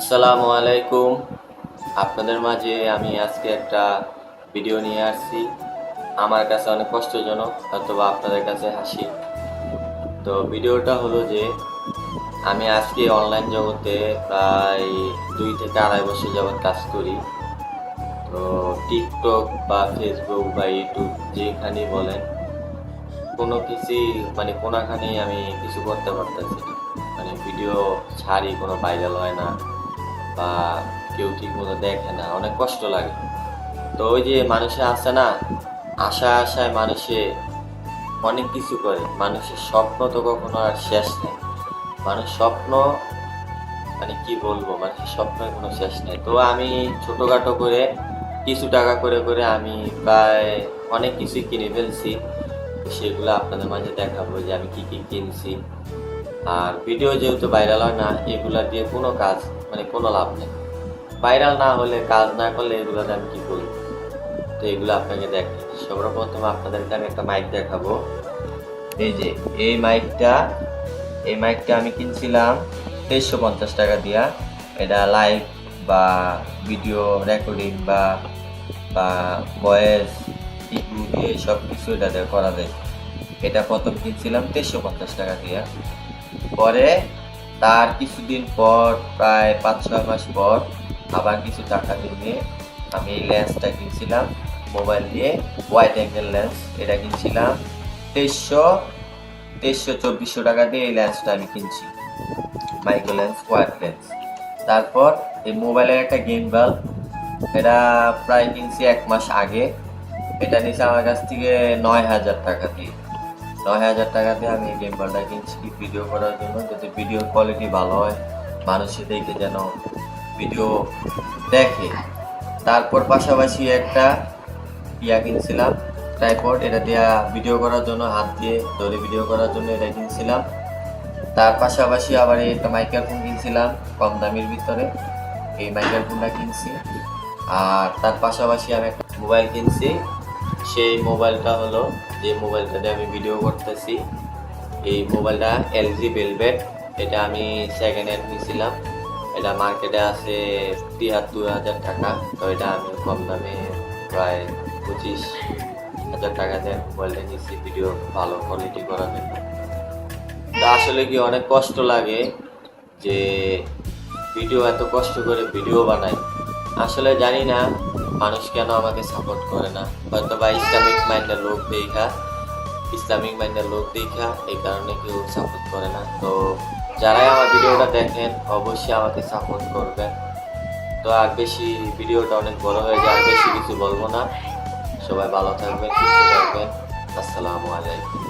আসসালামু আলাইকুম। আপনাদের মাঝে আমি আজকে একটা ভিডিও নিয়ে আসছি। আমার কাছে অনেক কষ্টজনক, অথবা আপনাদের কাছে হাসি। তো ভিডিওটা হলো যে, আমি আজকে অনলাইন জগতে প্রায় দুই থেকে আড়াই বছর যাবৎ কাজ করি। তো টিকটক বা ফেসবুক বা ইউটিউব যেখানেই বলেন, কোনো কিছুই মানে কোনোখানেই আমি কিছু করতে পারতেছি না। মানে ভিডিও ছাড়ি, কোনো ভাইরাল হয় না। বা কেউ ঠিক মতো দেখে না, অনেক কষ্ট লাগে। তো ওই যে মানুষে আসে না, আশা আশায় মানুষে অনেক কিছু করে। মানুষের স্বপ্ন তো কখনো আর শেষ নেই। মানুষ স্বপ্ন মানে কি বলব, মানুষের স্বপ্নের কোনো শেষ নেই। তো আমি ছোটোখাটো করে, কিছু টাকা করে করে আমি প্রায় অনেক কিছুই কিনে ফেলছি। সেগুলো আপনাদের মাঝে দেখাবো যে আমি কি কি কিনছি। আর ভিডিও যেহেতু ভাইরাল হয় না, এগুলা দিয়ে কোনো কাজ মানে কোনো লাভ নেই। ভাইরাল না হলে, কাজ না করলে এগুলোতে আমি কি করব তো এগুলো আপনাকে দেখি সর্বপ্রথম আপনাদেরকে আমি একটা মাইক দেখাবো। এই যে, এই মাইকটা এই মাইকটা আমি কিনছিলাম তেইশশো পঞ্চাশ টাকা দিয়া। এটা লাইভ বা ভিডিও রেকর্ডিং বা বা ভয়েস ইকু দিয়ে সব কিছু এটাতে করা যায়। এটা প্রথম কিনছিলাম তেইশশো পঞ্চাশ টাকা দিয়া। পরে তার কিছুদিন পর, প্রায় পাঁচ ছয় মাস পর আবার কিছু টাকা দিয়ে আমি এই লেন্সটা কিনছিলাম, মোবাইল দিয়ে ওয়াইড অ্যাঙ্গেল লেন্স এটা কিনছিলাম। তেইশশো তেইশশো, চব্বিশশো টাকা দিয়ে এই লেন্সটা আমি কিনছি। মাইক্রো লেন্স ওয়াইড লেন্স তারপর এই মোবাইলের একটা গেম বাল্ব এটা প্রায় কিনছি এক মাস আগে। এটা নিচে আমার কাছ থেকে নয় হাজার টাকা দিয়ে। নয় হাজার টাকা দিয়ে আমি গেম বাল্বটা কিনছি ভিডিও করার জন্য, যাতে ভিডিওর কোয়ালিটি ভালো হয়, মানুষে দেখে যেন ভিডিও দেখে। তারপর পাশাপাশি একটা ইয়া কিনছিলাম ট্রাইপড এটা দিয়ে ভিডিও করার জন্য, হাত দিয়ে ধরে ভিডিও করার জন্য এটা কিনছিলাম। তার পাশাপাশি আবার একটা মাইক্রোফোন কিনছিলাম, কম দামের ভিতরে, এই মাইক্রোফোনটা কিনছি। আর তার পাশাপাশি আমি একটা মোবাইল কিনছি সেই মোবাইলটা হলো যে মোবাইলটা দিয়ে আমি ভিডিও করতেছি। এই মোবাইলটা এলজি ভেলভেট এটা আমি সেকেন্ড হ্যান্ড নিয়েছিলাম এটা মার্কেটে আছে তিয়াত্তর হাজার টাকা। তো এটা আমি কম দামে প্রায় পঁচিশ হাজার টাকা দিয়ে মোবাইলটা নিয়েছি ভিডিও ভালো কোয়ালিটি করার জন্য। তো আসলে কি অনেক কষ্ট লাগে যে ভিডিও এত কষ্ট করে ভিডিও বানাই আসলে জানি না মানুষ কেন আমাকে সাপোর্ট করে না? হয়তো বা ইসলামিক মাইন্ডের লোক দেখা, ইসলামিক মাইন্ডের লোক দেখা, এই কারণে কেউ সাপোর্ট করে না। তো যারাই আমার ভিডিওটা দেখেন, অবশ্যই আমাকে সাপোর্ট করবেন। তো আর বেশি ভিডিওটা অনেক বড় হয়ে যায়, আর বেশি কিছু বলব না। সবাই ভালো থাকবেন, সুস্থ থাকবেন। আসসালামু আলাইকুম।